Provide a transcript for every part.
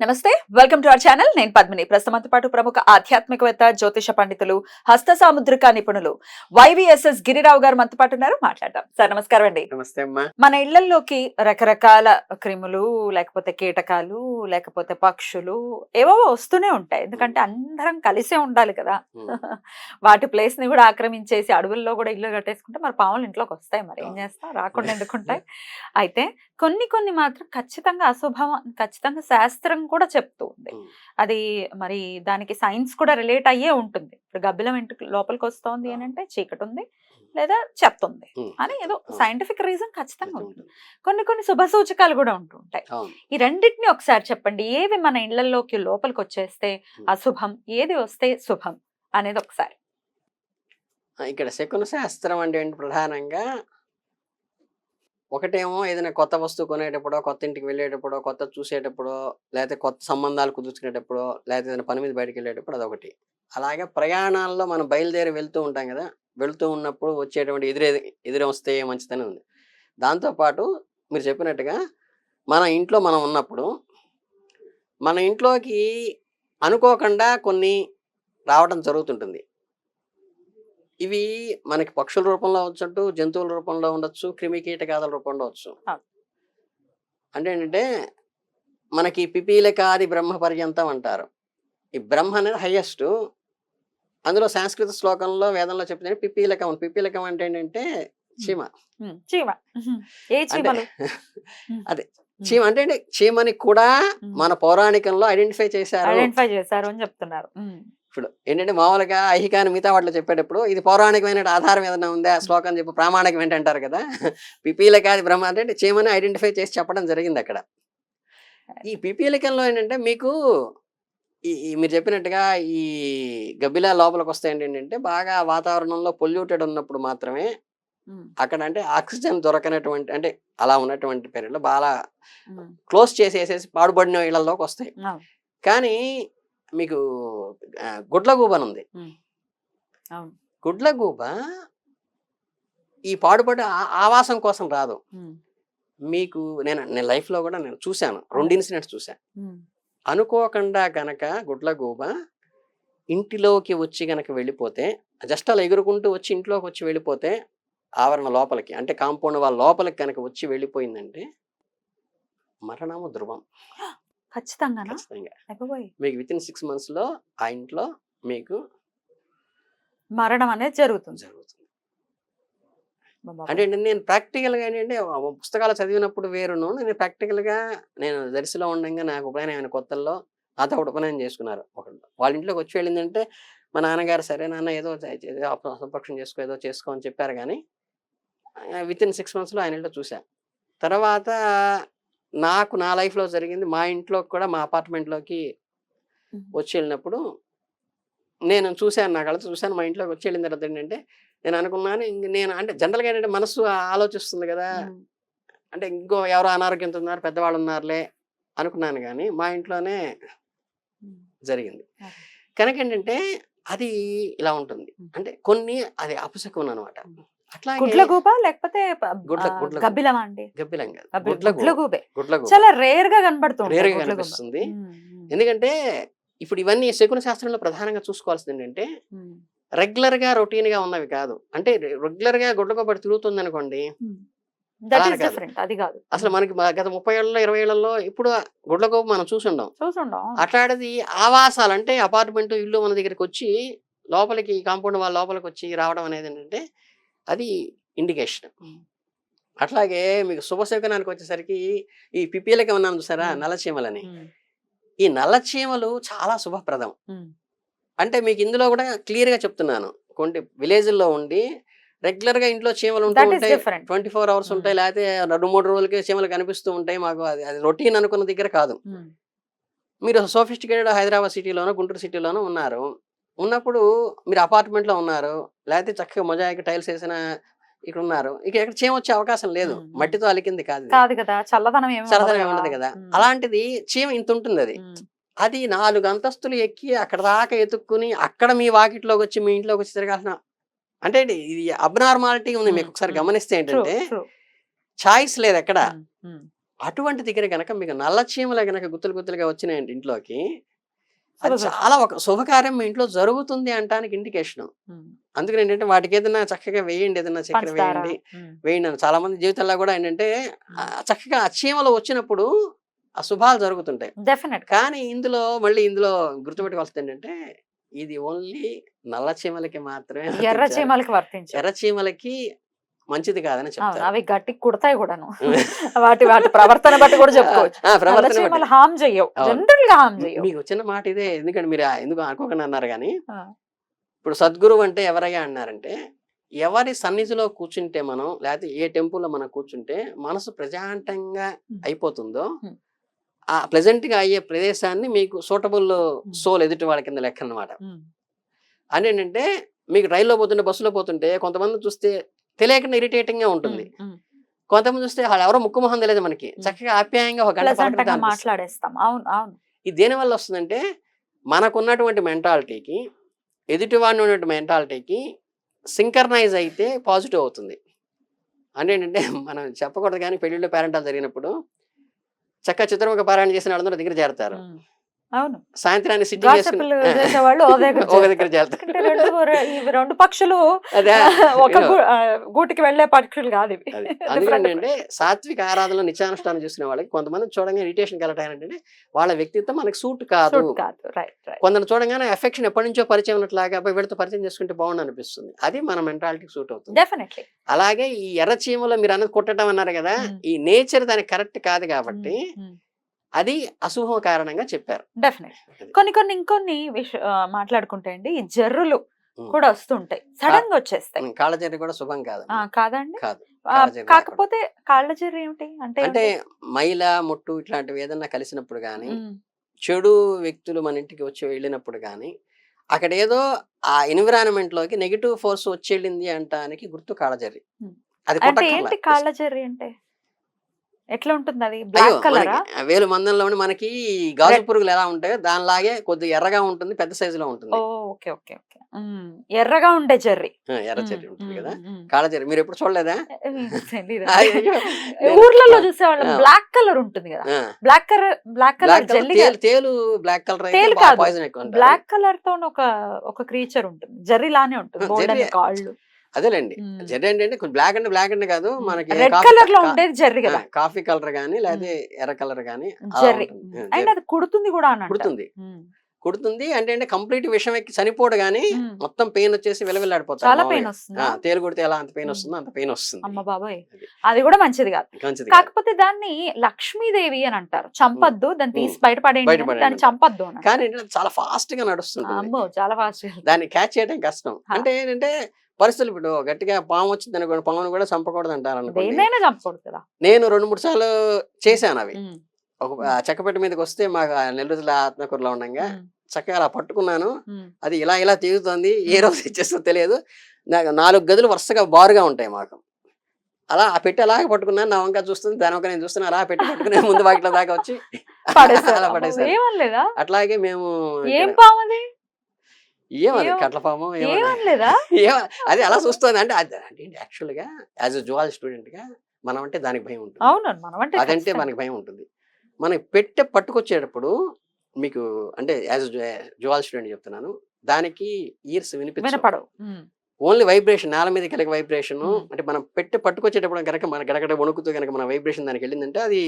నమస్తే welcome to our channel. నేను పద్మిని. ప్రస్తుతంతో పాటు ప్రముఖ ఆధ్యాత్మికవేత్త జ్యోతిష పండితులు హస్త సాముద్రిక నిపుణులు వైవిఎస్ఎస్ గిరిరావు గారు మనతో పాటు ఉన్నారు. మాట్లాడదాం. సార్ నమస్కారం అండి. నమస్తే అమ్మా. మన ఇళ్ళలోకి రకరకాల క్రిములు లేకపోతే కీటకాలు లేకపోతే పక్షులు ఏవో వస్తూనే ఉంటాయి. ఎందుకంటే అందరం కలిసే ఉండాలి కదా. వాటి ప్లేస్ని కూడా ఆక్రమించేసి అడవుల్లో కూడా ఇల్లు కట్టేసుకుంటే మరి పాములు ఇంట్లోకి వస్తాయి మరి. ఏం చేస్తాం? రాకుండా ఎందుకుంటాయి? అయితే కొన్ని కొన్ని మాత్రం ఖచ్చితంగా అశుభం ఖచ్చితంగా శాస్త్రం కూడా చెప్తూ ఉంది. అది మరి దానికి సైన్స్ కూడా రిలేట్ అయ్యే ఉంటుంది ఇప్పుడు గబ్బిలం ఇంటికి లోపలికి వస్తోంది అని అంటే చీకటి ఉంది లేదా ఉమ్. అని ఏదో. సైంటిఫిక్ రీజన్ ఖచ్చితంగా. ఉంటుంది కొన్ని కొన్ని శుభ సూచకాలు కూడా ఉంటూ ఉంటాయి ఈ రెండింటిని ఒకసారి చెప్పండి ఏవి మన ఇళ్ళలోకి లోపలికి వచ్చేస్తే. అశుభం ఏది వస్తే శుభం అనేది ఒకసారి ఇక్కడ శకున శాస్త్రం అంటే ప్రధానంగా ఒకటేమో ఏదైనా కొత్త వస్తువు కొనేటప్పుడో కొత్త ఇంటికి వెళ్ళేటప్పుడో కొత్త చూసేటప్పుడో లేకపోతే కొత్త సంబంధాలు కుదుర్చుకునేటప్పుడో లేకపోతే ఏదైనా పని మీద బయటకు వెళ్ళేటప్పుడు అదొకటి. అలాగే ప్రయాణాల్లో మనం బయలుదేరి వెళ్తూ ఉంటాం కదా! వెళ్తూ ఉన్నప్పుడు వచ్చేటువంటి ఎదురే ఎదురు వస్తే మంచిదని ఉంది. దాంతోపాటు మీరు చెప్పినట్టుగా మన ఇంట్లో మనం ఉన్నప్పుడు మన ఇంట్లోకి అనుకోకుండా కొన్ని రావడం జరుగుతుంటుంది. ఇవి మనకి పక్షుల రూపంలో ఉండొచ్చు జంతువుల రూపంలో ఉండొచ్చు క్రిమి కీటకాదుల రూపంలో ఆ. అంటే ఏంటంటే మనకి పిపీలకాది బ్రహ్మ పర్యంతం అంటారు ఈ బ్రహ్మ అనేది హయ్యెస్ట్ అందులో సంస్కృత శ్లోకంలో వేదంలో చెప్తే పిపీలకం పిపీలకం అంటే ఏంటంటే చీమ. చీమ. ఏ చీమలు. అదే చీమ అంటే? చీమని కూడా. మన పౌరాణికంలో ఐడెంటిఫై చేశారు ఐడెంటిఫై చేశారు అని చెప్తున్నారు. ఇప్పుడు ఏంటంటే మామూలుగా ఐహికాని మిగతా వాటిలో చెప్పేటప్పుడు ఇది పౌరాణికమైన ఆధారం ఏదైనా ఉందా ఆ శ్లోకం చెప్పి ప్రామాణికం ఏంటంటారు కదా పిపీలకాది బ్రహ్మ అంటే చీమని ఐడెంటిఫై చేసి చెప్పడం జరిగింది అక్కడ ఈ పిపీలికంలో ఏంటంటే మీకు ఈ మీరు చెప్పినట్టుగా ఈ గబ్బిలా లోపలికి వస్తాయి ఏంటంటే బాగా వాతావరణంలో పొల్యూటెడ్ ఉన్నప్పుడు మాత్రమే. అక్కడ అంటే ఆక్సిజన్ దొరకనటువంటి అంటే అలా ఉన్నటువంటి పీరియడ్లో బాగా. క్లోజ్ చేసేసేసి పాడుబడిన ఇళ్ళలోకి వస్తాయి. కానీ మీకు ఆ, గుడ్లగూబ అని ఉంది. అవును. గుడ్లగూబ ఈ పాడుపడి ఆవాసం కోసం రాదు. మీకు నేను నేను లైఫ్లో కూడా నేను చూశాను. రెండు ఇన్సిడెంట్స్ చూశాను. అనుకోకుండా గనక గుడ్లగూబ ఇంటిలోకి వచ్చి గనక వెళ్ళిపోతే జస్ట్ అలా ఎగురుకుంటూ వచ్చి ఇంట్లోకి వచ్చి వెళ్ళిపోతే ఆవరణ లోపలికి అంటే కాంపౌండ్ వాళ్ళ లోపలికి కనుక వచ్చి వెళ్ళిపోయిందంటే మరణము ధ్రువం ఖచ్చితంగానా? ఖచ్చితంగా. అయిపోయి మీకు విత్ ఇన్ సిక్స్ మంత్స్లో ఆ ఇంట్లో మీకు మరణం అనేది జరుగుతుంది. జరుగుతుంది. అంటే ఏంటంటే నేను ప్రాక్టికల్గా ఏంటంటే ఆ పుస్తకాలు చదివినప్పుడు వేరును. నేను ప్రాక్టికల్గా నేను దర్శిలో ఉండగా నాకు ఉపనయనం అయిన కొత్తల్లో నాతో ఒకటి ఉపనయనం చేసుకున్నారు. ఒకళ్ళు. వాళ్ళ ఇంట్లోకి వచ్చి వెళ్ళిందంటే మా నాన్నగారు సరే నాన్న ఏదో సంపక్షం చేసుకో ఏదో చేసుకో అని చెప్పారు కానీ విత్ ఇన్ సిక్స్ మంత్స్లో ఆయన ఇంట్లో చూసా. తర్వాత నాకు నా లైఫ్లో జరిగింది మా ఇంట్లో కూడా మా అపార్ట్మెంట్లోకి. వచ్చి వెళ్ళినప్పుడు నేను చూశాను నా కళ్ళతో చూశాను మా ఇంట్లోకి వచ్చి వెళ్ళిన తర్వాత ఏంటంటే నేను అనుకున్నాను ఇంక నేను అంటే జనరల్గా ఏంటంటే మనసు ఆలోచిస్తుంది కదా. అంటే ఇంకో ఎవరో అనారోగ్యంతో ఉన్నారు పెద్దవాళ్ళు ఉన్నారులే అనుకున్నాను కానీ మా ఇంట్లోనే. జరిగింది. కనుక ఏంటంటే అది ఇలా ఉంటుంది. అంటే కొన్ని అది అపశకునం అనమాట లేకపోతే గుడ్ల-. గబ్బిలమా అండి? గబ్బిలం కాదు. చాలా రేర్గా కనబడుతుంది కనిపిస్తుంది. ఎందుకంటే ఇప్పుడు ఇవన్నీ శకున శాస్త్రంలో ప్రధానంగా చూసుకోవాల్సింది ఏంటంటే రెగ్యులర్గా రొటీన్గా ఉన్నవి కాదు. అంటే రెగ్యులర్గా గుడ్లగొబ్బడి తిరుగుతుంది అనుకోండి అసలు మనకి గత ముప్పై ఏళ్ళలో ఇరవై ఏళ్ళలో ఇప్పుడు గుడ్లగోపు మనం చూసుండం చూసుండం అట్లాంటిది ఆవాసాలు అంటే అపార్ట్మెంట్ ఇల్లు మన దగ్గరికి వచ్చి లోపలికి కాంపౌండ్ వాళ్ళ లోపలికి వచ్చి రావడం అనేది ఏంటంటే అది ఇండికేషన్. అట్లాగే మీకు శుభశకనానికి వచ్చేసరికి ఈ పిపీలకి ఉన్నాను చూసారా. నల్లచీమలని. ఈ నల్లచీమలు చాలా శుభప్రదం. అంటే మీకు ఇందులో కూడా క్లియర్గా చెప్తున్నాను. కొన్ని విలేజ్ల్లో ఉండి రెగ్యులర్గా ఇంట్లో చీమలు ఉంటూ ఉంటాయి. Twenty four hours. ఉంటాయి. లేకపోతే రెండు మూడు రోజులకి చీమలు కనిపిస్తూ ఉంటాయి. మాకు అది అది రొటీన్ అనుకున్న దగ్గర కాదు. మీరు సోఫిస్టికేటెడ్ హైదరాబాద్ సిటీలోనో గుంటూరు సిటీలోనో ఉన్నారు. ఉన్నప్పుడు మీరు apartment లో ఉన్నారు. లేకపోతే చక్కగా మొజాయిక్ టైల్స్ వేసిన ఇక్కడ ఉన్నారు ఇక ఎక్కడ చీమ వచ్చే అవకాశం లేదు. మట్టితో అలికింది కాదు ఇది. కాదు కదా చల్లదనం ఉండదు కదా. అలాంటిది చీమ ఇంత ఉంటుంది అది. అది నాలుగు అంతస్తులు ఎక్కి అక్కడ దాకా ఎత్తుక్కుని అక్కడ మీ వాకిట్లోకి వచ్చి మీ ఇంట్లోకి వచ్చి తిరగాల్సిన అంటే ఇది- అబ్నార్మాలిటీ ఉంది మీకు ఒకసారి. గమనిస్తే ఏంటంటే. చాయిస్ లేదు ఎక్కడ. అటువంటి దగ్గర గనక మీకు నల్ల చీమలు గనక గుత్తులు గుత్తులుగా వచ్చినాయండి ఇంట్లోకి అది చాలా ఒక శుభకార్యం మీ ఇంట్లో జరుగుతుంది అంటానికి ఇండికేషన్. అందుకని ఏంటంటే వాటికి ఏదైనా చక్కగా వేయండి ఏదైనా చక్కెర వేయండి. వేయండి చాలా మంది జీవితంలో కూడా ఏంటంటే చక్కగా ఆ చీమలు వచ్చినప్పుడు ఆ శుభాలు జరుగుతుంటాయి డెఫినెట్ కానీ ఇందులో మళ్ళీ ఇందులో గుర్తుపెట్టుకోవాల్సింది ఏంటంటే ఇది ఓన్లీ నల్ల చీమలకి మాత్రమే ఎర్ర. చీమలకి ఎర్ర చీమలకి మంచిది కాదని చెప్తారు అవి గట్టి కుడతాయి కూడాను వాటి వాటి ప్రవర్తన బట్టి కూడా చెప్పుకోవచ్చు. హామ్ చెయ్యవు. జనరల్గా హామ్ చెయ్యవు మీకు చిన్న మాట ఇదే ఎందుకంటే మీరు ఎందుకు అనుకోకుండా అన్నారు కానీ. ఇప్పుడు సద్గురు అంటే ఎవరయ్యా అన్నారంటే ఎవరి సన్నిధిలో కూర్చుంటే మనం లేకపోతే ఏ టెంపుల్లో మనం కూర్చుంటే మనసు ప్రశాంతంగా. అయిపోతుందో. ఆ ప్లెజెంట్గా అయ్యే ప్రదేశాన్ని మీకు సూటబుల్. సోల్ ఎదుటి వాళ్ళ కింద లెక్క అనమాట ఏంటంటే మీకు రైల్లో పోతుంటే బస్సులో పోతుంటే కొంతమంది చూస్తే తెలియకుండా ఇరిటేటింగ్గా ఉంటుంది. కొంతమంది చూస్తే ఎవరో ముక్కు మొహం తెలియదు మనకి. చక్కగా ఆప్యాయంగా ఒక గంట. మాట్లాడేస్తాం. అవును అవును. ఇది దేని వల్ల వస్తుందంటే మనకున్నటువంటి మెంటాలిటీకి ఎదుటివాడిని ఉన్నటువంటి మెంటాలిటీకి సింకర్నైజ్ అయితే పాజిటివ్ అవుతుంది. అంటే ఏంటంటే మనం చెప్పకూడదు కానీ పెళ్ళిళ్ళు పేరెంటాలు జరిగినప్పుడు చక్క చిత్రముఖ పారాయణ చేసిన వాళ్ళందరూ దగ్గర చేరతారు. అవును. సాయంత్రాన్ని సిట్టింగ్ ఒక దగ్గర ఎందుకంటే రెండు పక్షులు ఒక గూటికి వెళ్ళే పక్షులు కాదు ఇవి. అది. Different, అందుకని అంటే సాత్విక ఆరాధనలో నిత్యానుష్ఠానం చూసిన వాళ్ళకి కొంతమంది చూడగానే ఇరిటేషన్ కలగటం ఏంటంటే వాళ్ళ వ్యక్తిత్వం మనకి సూట్ కాదు. కొందరు చూడగానే ఎఫెక్షన్ ఎప్పటి నుంచో పరిచయం ఉన్నట్లాగా అబ్బాయి వీడితో పరిచయం చేసుకుంటే బాగుండు అనిపిస్తుంది. అది మన మెంటాలిటీకి సూట్ అవుతుంది. డెఫినెట్లీ అలాగే ఈ ఎర్ర చీమలో మీరు అన్నది కొట్టడం అన్నారు కదా మ్మ్. ఈ నేచర్ దానికి కరెక్ట్ కాదు కాబట్టి అది అశుభం కారణంగా చెప్పారు. డెఫినెట్. కొన్ని కొన్ని ఇంకొన్ని మాట్లాడుకుంటే అండి ఈ జర్రులు. కూడా వస్తుంటాయి. సడన్గా వచ్చేస్తాయి. కాళ్ళజర్రి కూడా శుభం కాదు కాదండి? కాదు. కాళ్ళజర్రి కాకపోతే కాళ్ళ జర్రు ఏమిటి? అంటే అంటే? మైల ముట్టు ఇట్లాంటివి ఏదన్నా కలిసినప్పుడు కానీ చెడు వ్యక్తులు మన ఇంటికి వచ్చి వెళ్ళినప్పుడు కానీ అక్కడ ఏదో ఆ ఎన్విరాన్మెంట్లోకి నెగిటివ్ ఫోర్స్ వచ్చి వెళ్ళింది అంటానికి గుర్తు కాళ్ళజర్రి. అది అంటే కొట్టక్కర్లా. ఏంటి కాళ్ళ జర్రి అంటే? ఎట్లా ఉంటుంది అది? బ్లాక్ కలరా? వేలు మందంలోని మనకి గాజు పురుగులు ఎలా ఉంటాయో దానిలాగే కొద్దిగా ఎర్రగా ఉంటుంది పెద్ద సైజులో ఉంటుంది. ఓ ఓకే ఓకే ఓకే. ఎర్రగా ఉండే జర్రి. ఆ, ఎర్ర చెర్రి ఉంటుంది కదా? ఉమ్. కాళ్ళజర్రి మీరు ఎప్పుడు చూడలేదా. ఊర్లలో చూసేవాళ్ళం. బ్లాక్ కలర్ ఉంటుంది కదా. బ్లాక్ కలర్ బ్లాక్ కలర్ జల్లి తేలు బ్లాక్ కలర్ తేలు కాదు. ఉంటుంది. బ్లాక్ కలర్తో ఒక ఒక క్రీచర్ ఉంటుంది. జర్రి లానే ఉంటుంది. కాళ్ళు. అదేలేండి జెడ్ ఏంటంటే కొంచెం బ్లాక్ అంటే బ్లాక్ అంటే కాదు మనకి కలర్లో ఉండేది జర్రి కదా కాఫీ కలర్ గానీ లేకపోతే ఎర్ర కలర్ గానీ జర్రి అండ్ జర్రి. అది కుడుతుంది కూడా. కుడుతుంది కుడుతుంది అంటే అంటే కంప్లీట్ విషం ఎక్కి చనిపోడు గానీ. మొత్తం పెయిన్ వచ్చేసి చాలా. పెయిన్ వస్తుంది తేలు కొడితే ఎలా అంత పెయిన్. వస్తుందో అంత పెయిన్ వస్తుంది అమ్మ బాబాయ్ అది. కూడా మంచిది కాదు. కాకపోతే దాన్ని లక్ష్మీదేవి అని అంటారు చంపద్దు దాన్ని తీసి. బయటపడేయండి కానీ. దాన్ని చంపద్దు కానీ చాలా ఫాస్ట్గా నడుస్తుంది చాలా ఫాస్ట్ దాన్ని క్యాచ్ చేయడం కష్టం. అంటే ఏంటంటే పరిస్థితులు ఇప్పుడు గట్టిగా పాము వచ్చింది అనుకోండి పామును కూడా చంపకూడదు అంటారు అనుకోండి కదా. నేను రెండు మూడు సార్లు చేశాను అవి. ఒక చెక్కపెట్ట మీదకి వస్తే మాకు ఆ నెల్లూరులో ఆత్మకూరులో ఉండగా చక్కగా అలా పట్టుకున్నాను. అది ఇలా ఇలా తీగుతుంది ఏ రోజు ఇచ్చేస్తో తెలియదు. నాకు నాలుగు గదులు వరుసగా బారుగా ఉంటాయి మాకు. అలా ఆ పెట్టి అలాగే పట్టుకున్నాను. నా వంక చూస్తుంది దాని వంక నేను చూస్తున్నా అలా పెట్టి పట్టుకునే ముందు వాకిట్లో దాకా వచ్చి. అలా ఏమనలేదా? అట్లాగే మేము ఏం పామది ఏమది ఏం- కట్లపాము ఏమది? ఏమనలేదా? ఏమ అది అలా చూస్తుంది అంటే అంటే యాక్చువల్గా యాజ్ అ జువాలజీ స్టూడెంట్గా మనం అంటే దానికి భయం ఉంటుంది. మనం అంటే అదంటే. మనకి భయం ఉంటుంది. మనకి పెట్టె పట్టుకొచ్చేటప్పుడు మీకు అంటే యాజ్ జువాలజీ స్టూడెంట్ చెప్తున్నాను దానికి ఇయర్స్ వినిపించవు. ఉమ్, ఓన్లీ వైబ్రేషన్ నేల మీద కలిగే వైబ్రేషన్. అంటే మనం పెట్టె పట్టుకొచ్చేటప్పుడు కనుక మన గడగడ వణుకుతూ కనుక మన వైబ్రేషన్ దానికి వెళ్ళిందంటే అది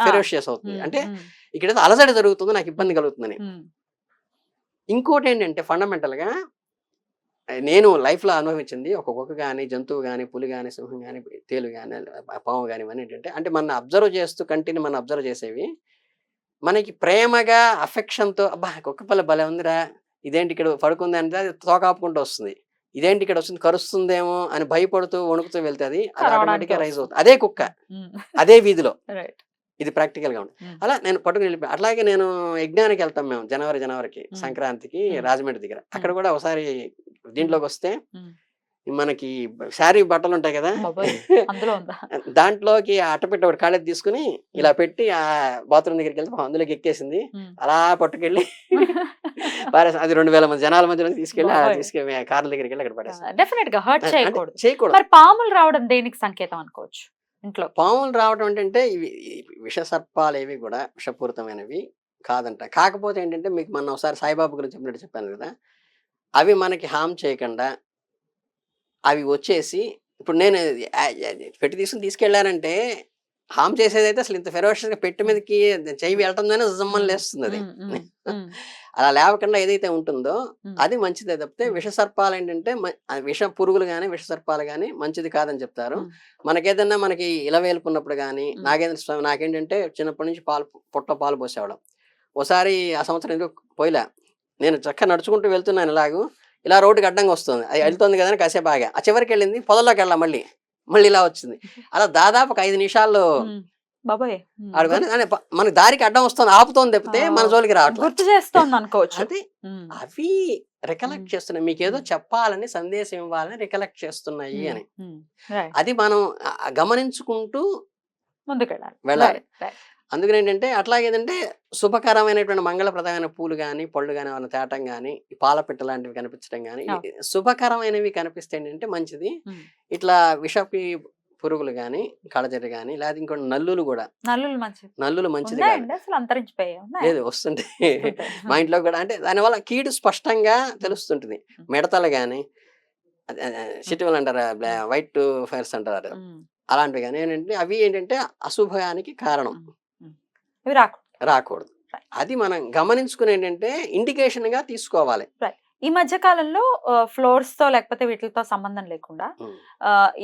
ఫెరోషియస్ అవుతుంది. అంటే ఇక్కడ అలజడి జరుగుతుంది నాకు ఇబ్బంది కలుగుతుందని. ఇంకోటి ఏంటంటే ఫండమెంటల్గా నేను లైఫ్లో అనుభవించింది ఒక కుక్క కానీ జంతువు కానీ పులి కానీ సింహం కానీ తేలు కానీ పాము కానీ ఇవన్నీ ఏంటంటే అంటే మన అబ్జర్వ్ చేస్తూ కంటిని మనం అబ్జర్వ్ చేసేవి. మనకి ప్రేమగా affection తో అబ్బా కుక్క పిల్ల భలే ఉందిరా ఇదేంటి ఇక్కడ పడుకుంది అంటే అది తోకాపుకుంటూ వస్తుంది. ఇదేంటి ఇక్కడ వస్తుంది కరుస్తుందేమో అని భయపడుతూ వణుకుతూ వెళ్తే అది ఆటోమేటిక్గా రైజ్. అవుతుంది. అదే కుక్క. అదే వీధిలో. రైట్. ఇది ప్రాక్టికల్గా ఉంది. అలా నేను పట్టుకుని వెళ్ళిపోయి అట్లాగే నేను యజ్ఞానికి వెళ్తాం మేము జనవరి జనవరికి. సంక్రాంతికి. రాజమండ్రి దగ్గర. అక్కడ కూడా ఒకసారి దీంట్లోకి వస్తే. మనకి శారీ బట్టలు ఉంటాయి కదా? దాంట్లోకి అట్టపెట్టి ఒకటి కాళ్ళెత్తి తీసుకుని ఇలా పెట్టి ఆ బాత్రూమ్ దగ్గరికి వెళ్తే అందులోకి ఎక్కేసింది. అలా పట్టుకెళ్ళి పారేసి అది రెండు వేల మంది జనాల మధ్యలో తీసుకెళ్ళి. తీసుకెళ్ళి కార్ల దగ్గరికి వెళ్ళి అక్కడ పడేసి. చేయకూడదు. పాములు రావడం దేనికి సంకేతం అనుకోవచ్చు? ఇంట్లో పాములు రావడం ఏంటంటే ఇవి విషసర్పాలు విష సర్పాలు ఏవి కూడా విషపూరితమైనవి కాదంట. కాకపోతే ఏంటంటే మీకు మొన్న ఒకసారి సాయిబాబు గురించి చెప్పినట్టు చెప్పాను కదా! అవి మనకి హామ్ చేయకుండా అవి వచ్చేసి ఇప్పుడు నేను పెట్టి తీసుకుని తీసుకెళ్ళానంటే హామ్ చేసేది అయితే అసలు ఇంత ఫెరోషియస్గా పెట్టి మీదకి చెయ్యి వెళ్ళటంతోనే జమ్మని లేస్తుంది అది అలా లేవకుండా ఏదైతే ఉంటుందో. అది మంచిదే తప్పితే. విష సర్పాలు ఏంటంటే విష పురుగులు కానీ విష సర్పాలు కానీ మంచిది కాదని చెప్తారు. మనకేదన్నా మనకి ఇలవేలుకున్నప్పుడు కానీ. నాగేంద్ర స్వామి నాకేంటంటే చిన్నప్పటి నుంచి పాలు పుట్ట పాలు పోసేవాళ్ళం. ఒకసారి ఆ సంవత్సరం ఎందుకు పోయిలా? నేను చక్కగా నడుచుకుంటూ వెళ్తున్నాను ఇలాగూ. ఇలా రోడ్డుకి అడ్డంగా వస్తుంది. అది వెళ్తుంది కదా కాసేపు ఆగా. ఆ చివరికి వెళ్ళింది పొదల్లోకి వెళ్ళాం మళ్ళీ. మళ్ళీ ఇలా వచ్చింది అలా దాదాపు ఒక ఐదు నిమిషాల్లో. బాబోయ్ మనకి దారికి అడ్డం వస్తుంది ఆపుతోంది తప్పితే మన. జోలికి రావట్లేదు గుర్తు చేస్తోంది అనుకోవచ్చు. అవి రికలెక్ట్. చేస్తున్నాయి మీకు ఏదో. చెప్పాలని సందేశం ఇవ్వాలని రికలెక్ట్ చేస్తున్నాయి అని. అది మనం గమనించుకుంటూ ముందుకెళ్ళాలి వెళ్ళాలి. అందుకని ఏంటంటే అట్లాగేదంటే శుభకరమైనటువంటి మంగళప్రదమైన పూలు కానీ పళ్ళు కానీ ఏమైనా తేటం కానీ పాలపిట్ట లాంటివి కనిపించడం కానీ. శుభకరమైనవి కనిపిస్తే ఏంటంటే మంచిది. ఇట్లా విషపి పురుగులు కానీ కళజరి కానీ లేదా ఇంకోటి నల్లులు కూడా. నల్లులు మంచిది. నల్లులు. లేదు వస్తుంటే. మా ఇంట్లో కూడా అంటే దానివల్ల కీడు స్పష్టంగా తెలుస్తుంటుంది. మిడతలు కానీ సిటివల్ అంటారు వైట్ ఫైర్స్ అంటారు. అలాంటివి కానీ ఏంటంటే అవి ఏంటంటే అశుభానికి కారణం. ఇవి రాకు రాకూడదు. Right. అది మనం గమనించుకుని ఏంటంటే ఇండికేషన్గా తీసుకోవాలి ఈ మధ్య కాలంలో ఫ్లోర్స్తో లేకపోతే వీటితో సంబంధం లేకుండా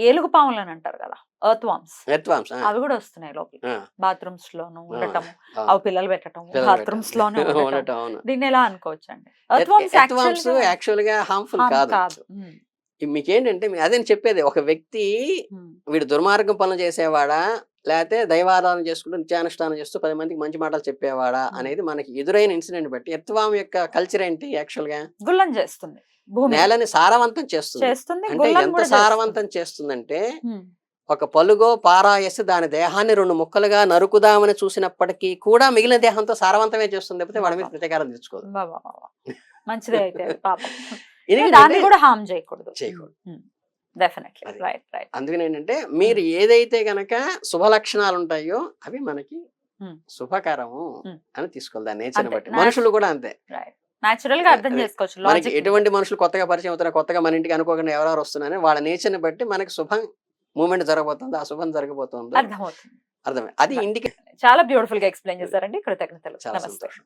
ఏలుగు పాములు అని అంటారు కదా ఎర్త్ వామ్స్ ఎత్వాంశ అవి కూడా వస్తున్నాయి లోపల. బాత్రూమ్స్ లోను ఉండటం ఆ. అవి పిల్లలు పెట్టడం బాత్రూమ్స్లోనే ఉండటం. దీన్ని ఎలా అనుకోవచ్చు అండి ఎర్త్ వామ్స్ యాక్చువల్గా హార్మ్ఫుల్ కాదు. మీకేంటంటే అదే చెప్పేది ఒక వ్యక్తి వీడు దుర్మార్గం పనులు చేసేవాడా లేకపోతే దైవారాధన చేసుకుంటూ నిత్యానుష్ఠానం చేస్తూ పది మందికి మంచి మాటలు చెప్పేవాడా. అనేది మనకి ఎదురైన ఇన్సిడెంట్ బట్టి ఎత్వాం యొక్క కల్చర్ ఏంటి యాక్చువల్గా గుల్లం చేస్తుంది నేలని సారవంతం చేస్తుంది. అంటే ఎంత. సారవంతం చేస్తుందంటే ఒక పలుగో పారాయసి దాని దేహాన్ని రెండు ముక్కలుగా నరుకుదామని చూసినప్పటికీ కూడా మిగిలిన దేహంతో సారవంతమే చేస్తుంది తప్పితే వాడి మీద ప్రతీకారం తెచ్చుకోదు. మంచిదే అయితే దాన్ని కూడా హామ్ చేయకూడదు. చేయకూడదు. డెఫినెట్లీ అది. రైట్ రైట్ అందుకని ఏంటంటే మీరు ఏదైతే గనక శుభ లక్షణాలు ఉంటాయో అవి మనకి Hmm. శుభకరము Hmm. అని తీసుకోవాలి. నేచర్. బట్టి. మనుషులు కూడా అంతే. రైట్ న్యాచురల్గా అర్థం. చేసుకోవచ్చు. మనకి ఎటువంటి మనుషులు కొత్తగా పరిచయం అవుతున్నారు కొత్తగా మన ఇంటికి అనుకోకుండా ఎవరెవరు వస్తున్నారని వాళ్ళ నేచర్ని బట్టి మనకి శుభం మూమెంట్ జరగబోతుంది. ఆ శుభం జరగబోతుంది. అర్థమవుతుంది. అర్థమే. అది. ఇండికే చాలా బ్యూటిఫుల్గా ఎక్స్ప్లెయిన్ చేశారండి. కృతజ్ఞతలు. చాలా సంతోషం.